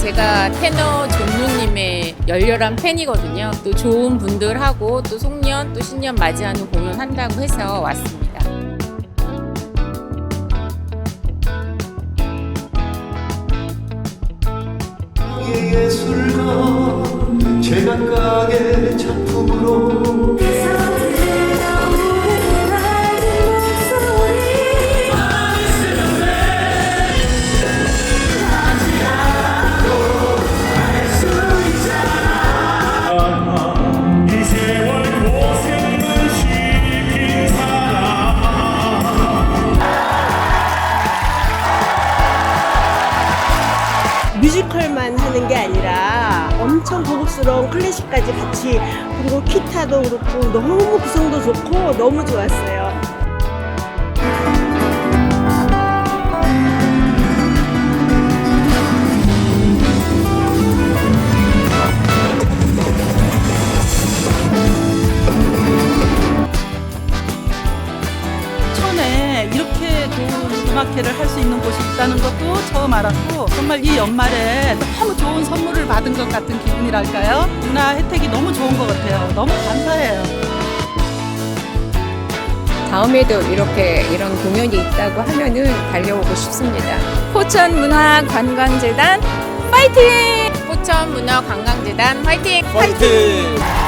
제가 테너 존누님의 열렬한 팬이거든요. 또 좋은 분들하고 또 송년 또 신년 맞이하는 공연 한다고 해서 왔습니다. 예술가 뮤지컬만 하는 게 아니라 엄청 고급스러운 클래식까지 같이 그리고 기타도 그렇고 너무 구성도 좋고 너무 좋았어요. 천에 이렇게 좋은 음악회를 할수 있는 곳이 있다는 것도 처음 알았고 정말 이 연말에 너무 좋은 선물을 받은 것 같은 기분이랄까요? 문화 혜택이 너무 좋은 것 같아요. 너무 감사해요. 다음에도 이렇게 이런 공연이 있다고 하면은 달려오고 싶습니다. 포천문화관광재단 파이팅! 포천문화관광재단 파이팅! 화이팅!